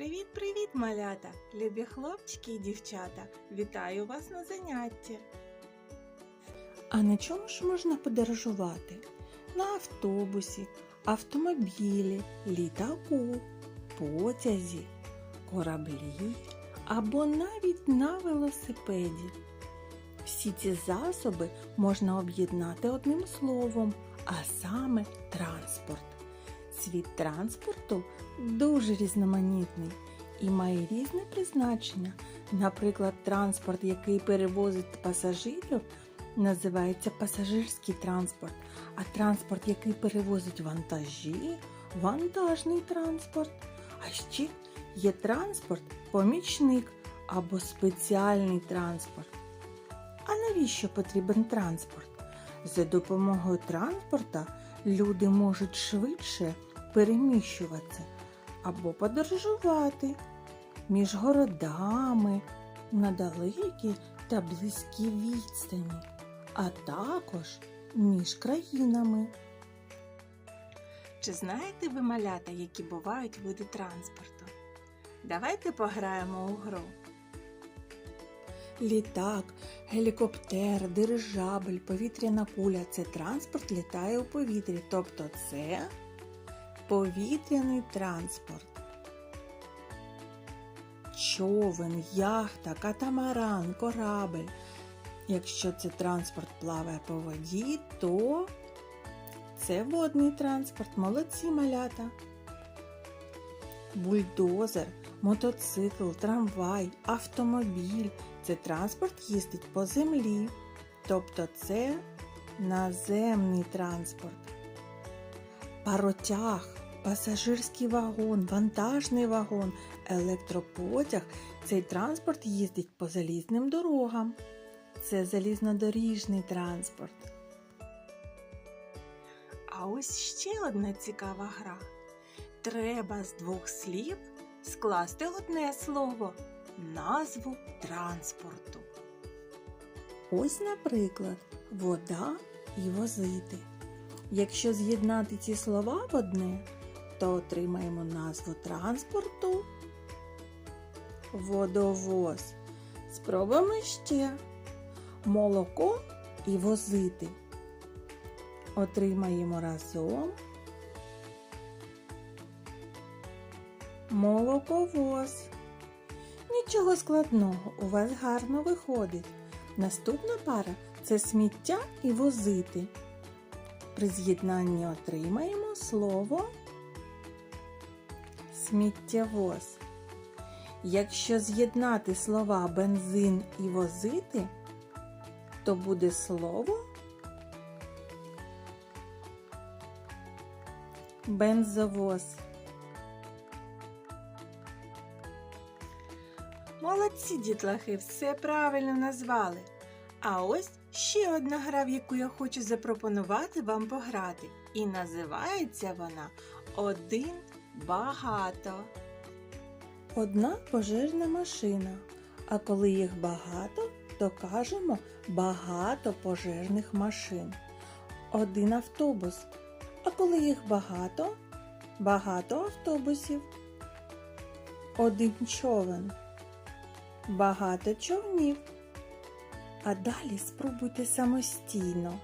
Привіт-привіт, малята! Любі хлопчики і дівчата! Вітаю вас на занятті! А на чому ж можна подорожувати? На автобусі, автомобілі, літаку, потязі, кораблі або навіть на велосипеді. Всі ці засоби можна об'єднати одним словом, а саме транспорт. Світ транспорту дуже різноманітний і має різне призначення. Наприклад, транспорт, який перевозить пасажирів, називається пасажирський транспорт, а транспорт, який перевозить вантажі, вантажний транспорт. А ще є транспорт помічник або спеціальний транспорт. А навіщо потрібен транспорт? За допомогою транспорта люди можуть швидше переміщуватися або подорожувати між городами на далекі та близькі відстані, а також між країнами. Чи знаєте ви малята, які бувають види транспорту? Давайте пограємо у гру. Літак, гелікоптер, дирижабль, повітряна куля це транспорт літає у повітрі, тобто це повітряний транспорт. Човен, яхта, катамаран, корабель. Якщо це транспорт плаває по воді, то це водний транспорт, молодці малята. Бульдозер, мотоцикл, трамвай, автомобіль це транспорт їздить по землі, тобто це наземний транспорт. Паротяг, пасажирський вагон, вантажний вагон, електропотяг цей транспорт їздить по залізним дорогам. Це залізнодоріжний транспорт. А ось ще одна цікава гра. Треба з двох слів скласти одне слово назву транспорту. Ось, наприклад, вода і возити. Якщо з'єднати ці слова в одне, то отримаємо назву транспорту водовоз. Спробуємо ще молоко і возити. Отримаємо разом молоковоз. Нічого складного, у вас гарно виходить. Наступна пара це сміття і возити. При з'єднанні отримаємо слово сміттєвоз. Якщо з'єднати слова бензин і возити, то буде слово бензовоз. Молодці дітлахи, все правильно назвали. А ось ще одна гра, в яку я хочу запропонувати вам пограти. І називається вона Один багато. Одна пожежна машина. А коли їх багато, то кажемо багато пожежних машин. Один автобус. А коли їх багато, багато автобусів. Один човен. Багато човнів. А далі спробуйте самостійно.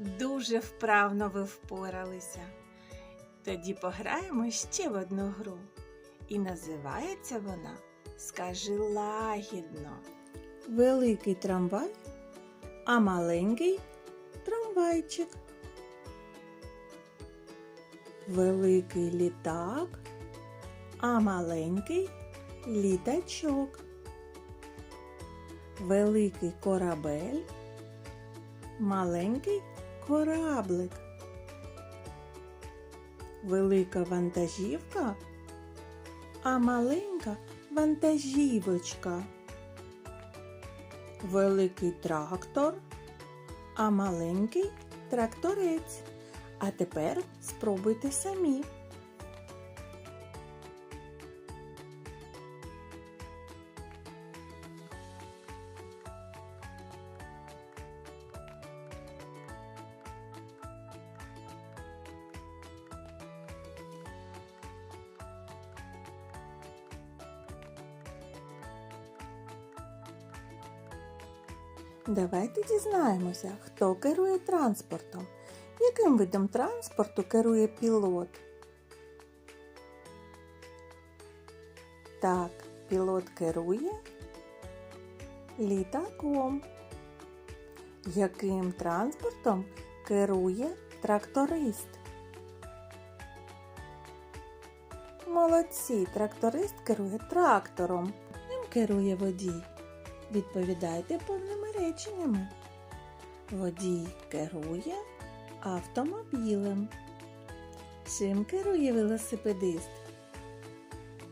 Дуже вправно ви впоралися. Тоді пограємо ще в одну гру. І називається вона Скажи лагідно. Великий трамвай, а маленький трамвайчик. Великий літак, а маленький літачок. Великий корабель, маленький кораблик. Велика вантажівка, а маленька вантажівочка. Великий трактор, а маленький тракторець. А тепер спробуйте самі. Давайте дізнаємося, хто керує транспортом. Яким видом транспорту керує пілот? Так, пілот керує літаком. Яким транспортом керує тракторист? Молодці, тракторист керує трактором. Ним керує водій. Відповідайте повними реченнями. Водій керує автомобілем. Чим керує велосипедист?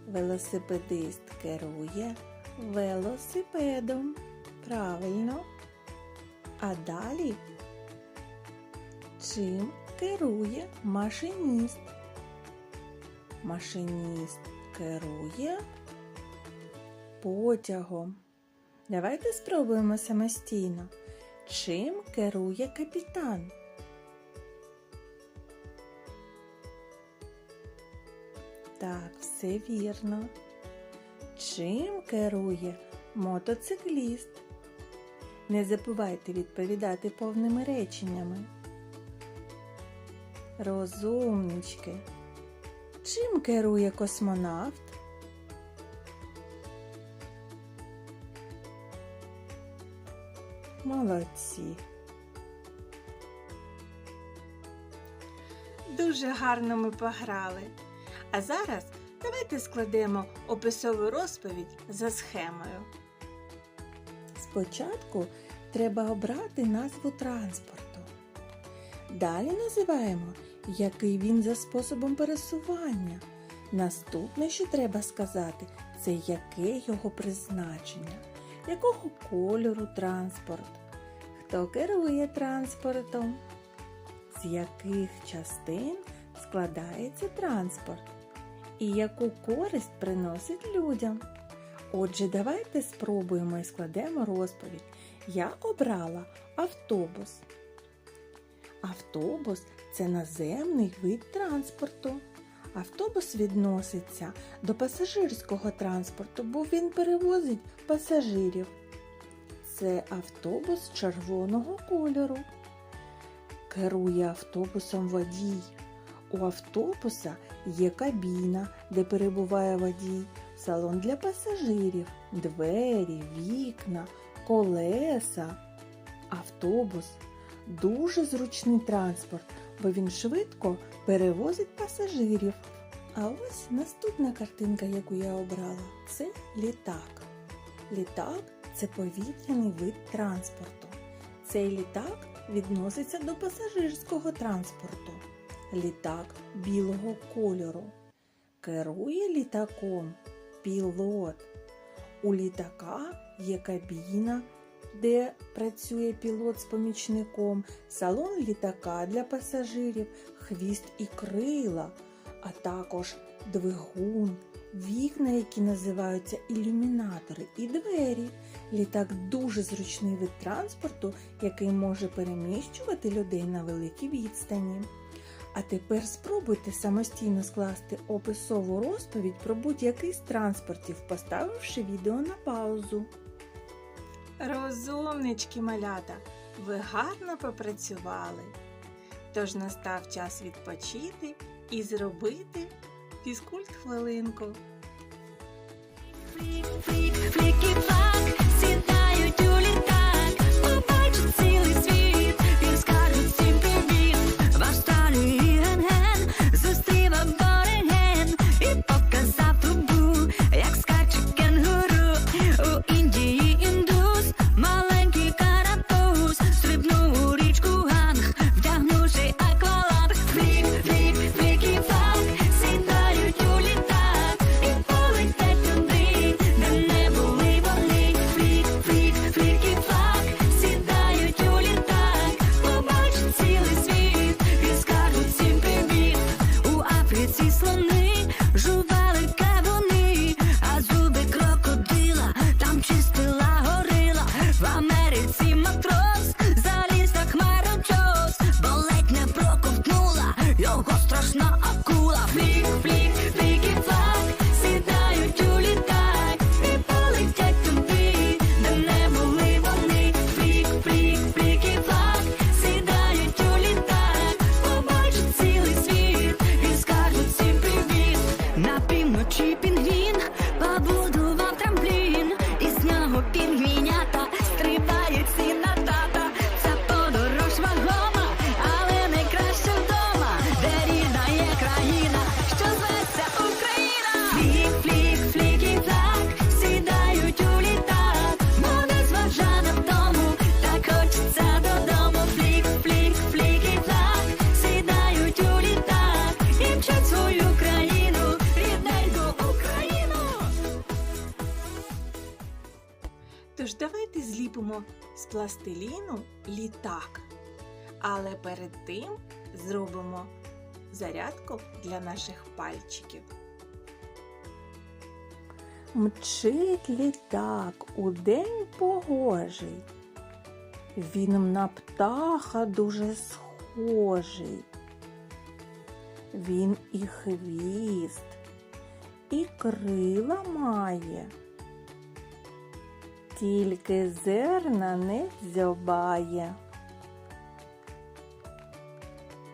Велосипедист керує велосипедом. Правильно. А далі чим керує машиніст? Машиніст керує потягом. Давайте спробуємо самостійно. Чим керує капітан? Так, все вірно. Чим керує мотоцикліст? Не забувайте відповідати повними реченнями. Розумнички. Чим керує космонавт? Молодці. Дуже гарно ми пограли. А зараз давайте складемо описову розповідь за схемою. Спочатку треба обрати назву транспорту. Далі називаємо, який він за способом пересування. Наступне, що треба сказати, це яке його призначення, якого кольору транспорт, хто керує транспортом, з яких частин складається транспорт і яку користь приносить людям. Отже, давайте спробуємо і складемо розповідь. Я обрала автобус. Автобус це наземний вид транспорту. Автобус відноситься до пасажирського транспорту, бо він перевозить пасажирів. Це автобус червоного кольору. Керує автобусом водій. У автобуса є кабіна, де перебуває водій, салон для пасажирів, двері, вікна, колеса. Автобус дуже зручний транспорт, бо він швидко перевозить пасажирів. А ось наступна картинка, яку я обрала, це літак. Літак це повітряний вид транспорту. Цей літак відноситься до пасажирського транспорту. Літак білого кольору. Керує літаком пілот. У літака є кабіна, де працює пілот з помічником, салон літака для пасажирів, хвіст і крила, а також двигун, вікна, які називаються ілюмінатори, і двері. Літак дуже зручний вид транспорту, який може переміщувати людей на великій відстані. А тепер спробуйте самостійно скласти описову розповідь про будь-який з транспортів, поставивши відео на паузу. Розумнички малята, ви гарно попрацювали. Тож настав час відпочити і зробити фізкульт хвилинку. Фліки-флак, сідають у літак, Тож давайте зліпимо з пластиліну літак. Але перед тим зробимо зарядку для наших пальчиків. Мчить літак у день погожий. Він на птаха дуже схожий. Він і хвіст, і крила має. Тільки зерна не дзьобає.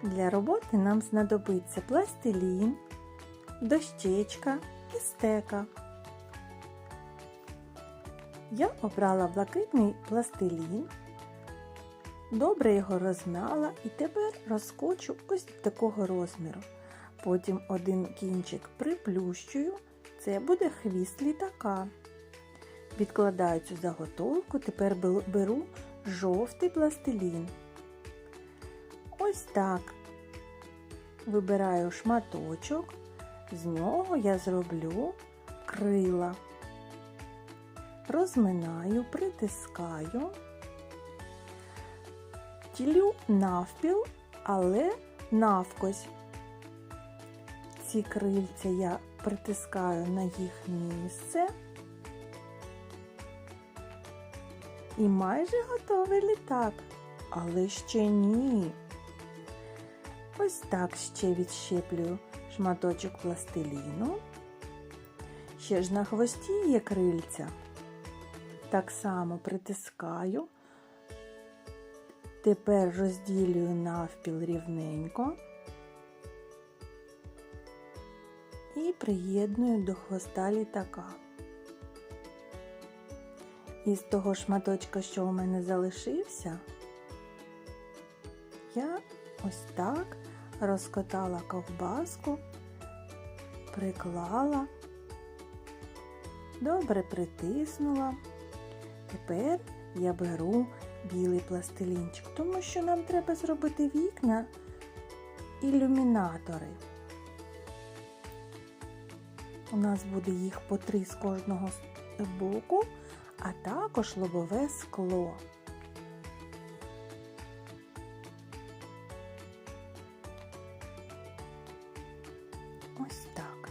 Для роботи нам знадобиться пластилін, дощечка і стека. Я обрала блакитний пластилін, добре його розм'яла і тепер розкочу ось такого розміру. Потім один кінчик приплющую, це буде хвіст літака. Відкладаю цю заготовку, тепер беру жовтий пластилін. Ось так. Вибираю шматочок, з нього я зроблю крила. Розминаю, притискаю, тілю навпіл, але навкось. Ці крильця я притискаю на їх місце. І майже готовий літак, але ще ні. Ось так ще відщеплюю шматочок пластиліну. Ще ж на хвості є крильця. Так само притискаю. Тепер розділюю навпіл рівненько і приєдную до хвоста літака. Із того шматочка, що у мене залишився, я ось так розкотала ковбаску, приклала, добре притиснула. Тепер я беру білий пластилінчик, тому що нам треба зробити вікна ілюмінатори. У нас буде їх по три з кожного боку, а також лобове скло. Ось так.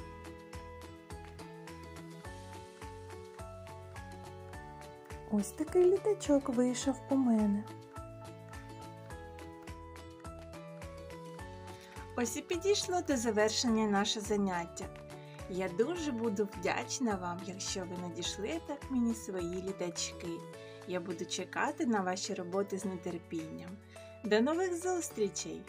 Ось такий літачок вийшов у мене. Ось і підійшло до завершення наше заняття. Я дуже буду вдячна вам, якщо ви надішлете мені свої літачки. Я буду чекати на ваші роботи з нетерпінням. До нових зустрічей!